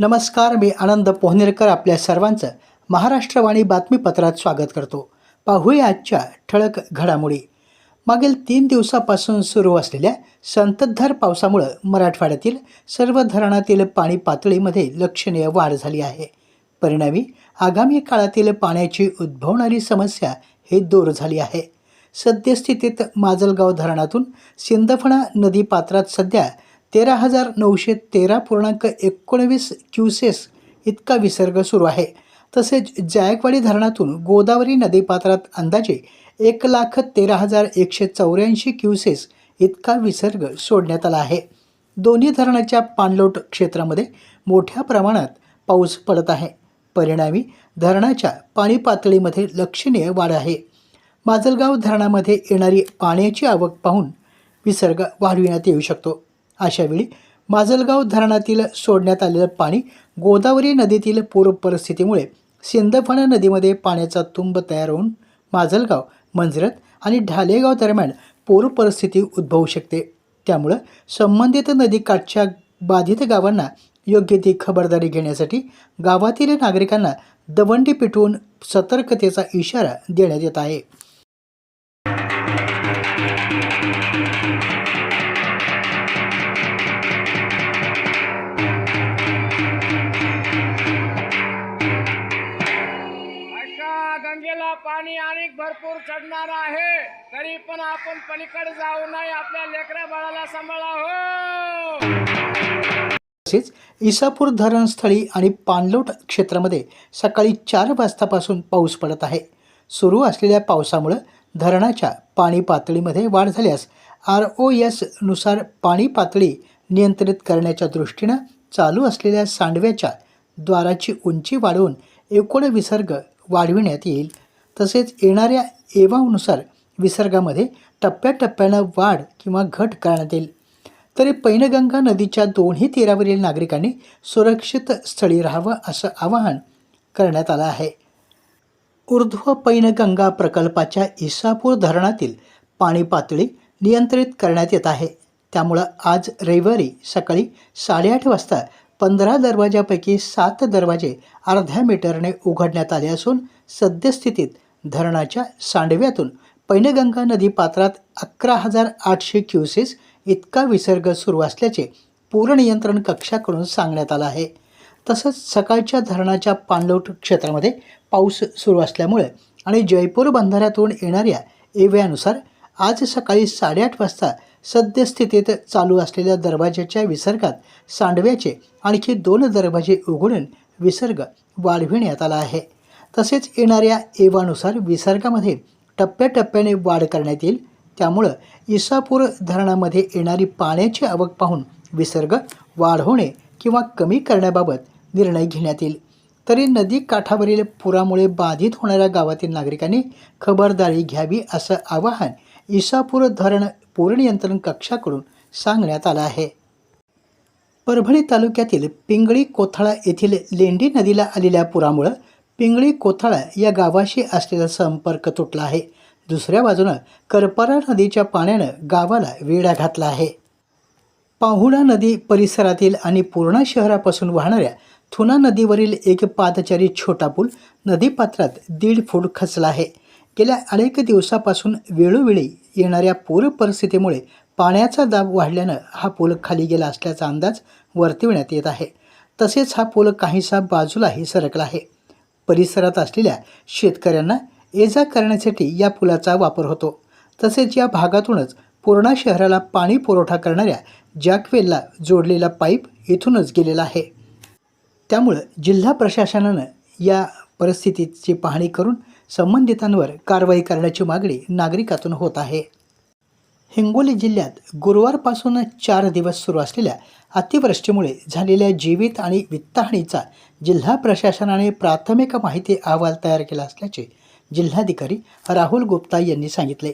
नमस्कार मी आनंद पोहनेरकर आपल्या सर्वांचं महाराष्ट्रवाणी बातमीपत्रात स्वागत करतो. पाहूया आजच्या ठळक घडामोडी. मागील तीन दिवसापासून सुरू असलेल्या संततधार पावसामुळं मराठवाड्यातील सर्व धरणातील पाणी पातळीमध्ये लक्षणीय वाढ झाली आहे. परिणामी आगामी काळातील पाण्याची उद्भवणारी समस्या ही दूर झाली आहे. सद्यस्थितीत माजलगाव धरणातून सिंदफणा नदी पात्रात सध्या तेरा हजार नऊशे तेरा पूर्णांक एकोणवीस क्युसेस इतका विसर्ग सुरू आहे. तसेच जायकवाडी धरणातून गोदावरी नदीपात्रात अंदाजे एक लाख तेरा हजार एकशे चौऱ्याऐंशी क्युसेस इतका विसर्ग सोडण्यात आला आहे. दोन्ही धरणाच्या पाणलोट क्षेत्रामध्ये मोठ्या प्रमाणात पाऊस पडत आहे. परिणामी धरणाच्या पाणी पातळीमध्ये लक्षणीय वाढ आहे. माजलगाव धरणामध्ये येणारी पाण्याची आवक पाहून विसर्ग वाढविण्यात येऊ शकतो. अशावेळी माजलगाव धरणातील सोडण्यात आलेलं पाणी गोदावरी नदीतील पूर परिस्थितीमुळे सिंदफणा नदीमध्ये पाण्याचा तुंब तयार होऊन माजलगाव मंजरत आणि ढालेगाव दरम्यान पूर परिस्थिती उद्भवू शकते. त्यामुळं संबंधित नदीकाठच्या बाधित गावांना योग्य ती खबरदारी घेण्यासाठी गावातील नागरिकांना दवंडी पिटवून सतर्कतेचा इशारा देण्यात येत आहे. भरपूर चढणार आहे. तरी पण आपण पलीकडे जाऊ नये. आपल्या लेकऱ्या बाळाला सांभाळा हो. तसेच इसापूर धरणस्थळी आणि पाणलोट क्षेत्रामध्ये सकाळी चार वाजतापासून पाऊस पडत आहे. सुरू असलेल्या पावसामुळं धरणाच्या पाणी पातळीमध्ये वाढ झाल्यास आर ओ एसनुसार पाणी पातळी नियंत्रित करण्याच्या दृष्टीनं चालू असलेल्या सांडव्याच्या द्वाराची उंची वाढवून एकूण विसर्ग वाढविण्यात येईल. तसेच येणाऱ्या एवानुसार विसर्गामध्ये टप्प्याटप्प्यानं वाढ किंवा घट करण्यात येईल. तरी पैनगंगा नदीच्या दोन्ही तीरावरील नागरिकांनी सुरक्षित स्थळी राहावं असं आवाहन करण्यात आलं आहे. ऊर्ध्व पैनगंगा प्रकल्पाच्या इसापूर धरणातील पाणी पातळी नियंत्रित करण्यात येत आहे. त्यामुळं आज रविवारी सकाळी साडेआठ वाजता पंधरा दरवाजापैकी सात दरवाजे अर्ध्या मीटरने उघडण्यात आले असून सद्यस्थितीत धरणाच्या सांडव्यातून पैनगंगा नदी पात्रात अकरा हजार आठशे क्युसेस इतका विसर्ग सुरू असल्याचे पूरनियंत्रण कक्षाकडून सांगण्यात आलं आहे. तसंच सकाळच्या धरणाच्या पाणलोट क्षेत्रामध्ये पाऊस सुरू असल्यामुळे आणि जयपूर बंधाऱ्यातून येणाऱ्या एव्यानुसार आज सकाळी साडेआठ वाजता सद्यस्थितीत चालू असलेल्या दरवाज्याच्या विसर्गात सांडव्याचे आणखी दोन दरवाजे उघडून विसर्ग वाढविण्यात आला आहे. तसेच येणाऱ्या एवानुसार विसर्गामध्ये टप्प्याटप्प्याने वाढ करण्यात येईल. त्यामुळं इसापूर धरणामध्ये येणारी पाण्याची आवक पाहून विसर्ग वाढवणे किंवा कमी करण्याबाबत निर्णय घेण्यात येईल. तरी नदी काठावरील पुरामुळे बाधित होणाऱ्या गावातील नागरिकांनी खबरदारी घ्यावी असं आवाहन इसापूर धरण पूरनियंत्रण कक्षाकडून सांगण्यात आलं आहे. परभणी तालुक्यातील पिंगळी कोथळा येथील लेंडी नदीला आलेल्या पुरामुळं पिंगळी कोथळा या गावाशी असलेला संपर्क तुटला आहे. दुसऱ्या बाजूनं करपरा नदीच्या पाण्यानं गावाला वेढा घातला आहे. पाहुणा नदी परिसरातील आणि पूर्णा शहरापासून वाहणाऱ्या थुना नदीवरील एक पादचारी छोटा पूल नदीपात्रात दीड फूट खचला आहे. गेल्या अनेक दिवसापासून वेळोवेळी येणाऱ्या पूर परिस्थितीमुळे पाण्याचा दाब वाढल्यानं हा पूल खाली गेला असल्याचा अंदाज वर्तविण्यात येत आहे. तसेच हा पूल काहीसा बाजूलाही सरकला आहे. परिसरात असलेल्या शेतकऱ्यांना ये जा करण्यासाठी या पुलाचा वापर होतो. तसेच या भागातूनच पूर्णा शहराला पाणी पुरवठा करणाऱ्या जॅकवेलला जोडलेला पाईप इथूनच गेलेला आहे. त्यामुळं जिल्हा प्रशासनानं या परिस्थितीची पाहणी करून संबंधितांवर कारवाई करण्याची मागणी नागरिकातून होत आहे. हिंगोली जिल्ह्यात गुरुवारपासून चार दिवस सुरू असलेल्या अतिवृष्टीमुळे झालेल्या जीवित आणि वित्तहानीचा जिल्हा प्रशासनाने प्राथमिक माहिती अहवाल तयार केला असल्याचे जिल्हाधिकारी राहुल गुप्ता यांनी सांगितले.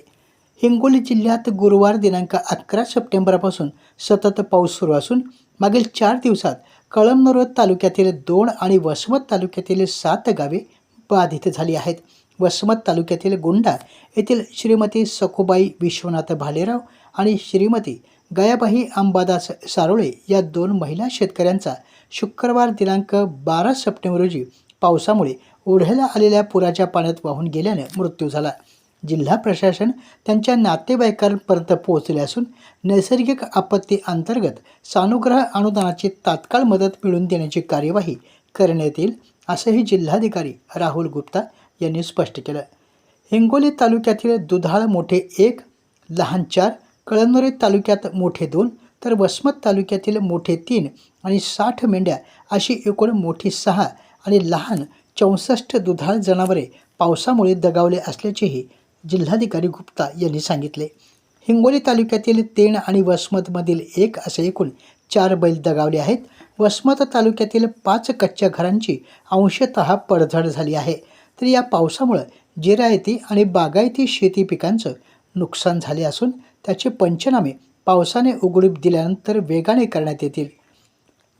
हिंगोली जिल्ह्यात गुरुवार दिनांक अकरा सप्टेंबरपासून सतत पाऊस सुरू असून मागील चार दिवसात कळमनुर तालुक्यातील दोन आणि वसमत तालुक्यातील सात गावे बाधित झाली आहेत. वसमत तालुक्यातील गुंडा येथील श्रीमती सखुबाई विश्वनाथ भालेराव आणि श्रीमती गयाबाई अंबादास सारोळे या दोन महिला शेतकऱ्यांचा शुक्रवार दिनांक बारा सप्टेंबर रोजी पावसामुळे ओढ्याला आलेल्या पुराच्या पाण्यात वाहून गेल्याने मृत्यू झाला. जिल्हा प्रशासन त्यांच्या नातेवाईकांपर्यंत पोहोचले असून नैसर्गिक आपत्ती अंतर्गत सानुग्रह अनुदानाची तात्काळ मदत मिळवून देण्याची कार्यवाही करण्यात येईल असंही जिल्हाधिकारी राहुल गुप्ता यांनी स्पष्ट केलं. हिंगोली तालुक्यातील दुधाळ मोठे एक लहान चार कळमनुरी तालुक्यात मोठे दोन तर वसमत तालुक्यातील मोठे तीन आणि साठ मेंढ्या अशी एकूण मोठी सहा आणि लहान चौसष्ट दुधाळ जनावरे पावसामुळे दगावले असल्याचेही जिल्हाधिकारी गुप्ता यांनी सांगितले. हिंगोली तालुक्यातील तेण आणि वसमतमधील एक असे एकूण चार बैल दगावले आहेत. वसमत तालुक्यातील पाच कच्च्या घरांची अंशतः पडझड झाली आहे. तर या पावसामुळं जिरायती आणि बागायती शेती पिकांचं नुकसान झाले असून त्याचे पंचनामे पावसाने उघडीप दिल्यानंतर वेगाने करण्यात येतील.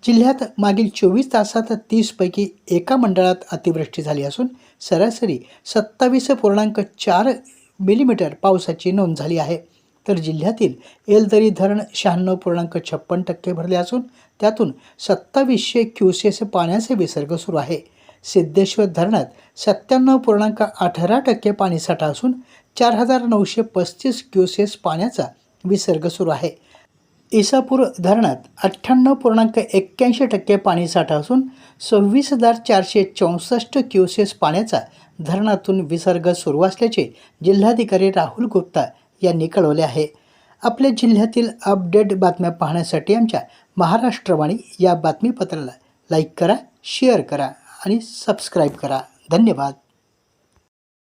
जिल्ह्यात मागील चोवीस तासात तीसपैकी एका मंडळात अतिवृष्टी झाली असून सरासरी सत्तावीस पूर्णांक चार मिलीमीटर पावसाची नोंद झाली आहे. तर जिल्ह्यातील एलदरी धरण शहाण्णव पूर्णांक छप्पन टक्के भरले असून त्यातून सत्तावीसशे क्युसेस पाण्याचे विसर्ग सुरू आहे. सिद्धेश्वर धरणात सत्त्याण्णव पूर्णांक अठरा टक्के पाणीसाठा असून चार हजार नऊशे पस्तीस क्युसेस पाण्याचा विसर्ग सुरू आहे. इसापूर धरणात अठ्ठ्याण्णव पूर्णांक एक्क्याऐंशी टक्के पाणीसाठा असून सव्वीस हजार चारशे चौसष्ट क्युसेस पाण्याचा धरणातून विसर्ग सुरू असल्याचे जिल्हाधिकारी राहुल गुप्ता यांनी कळवले आहे. आपल्या जिल्ह्यातील अपडेट बातम्या पाहण्यासाठी आमच्या महाराष्ट्रवाणी या बातमीपत्राला लाईक करा शेअर करा आणि सबस्क्राईब करा. धन्यवाद.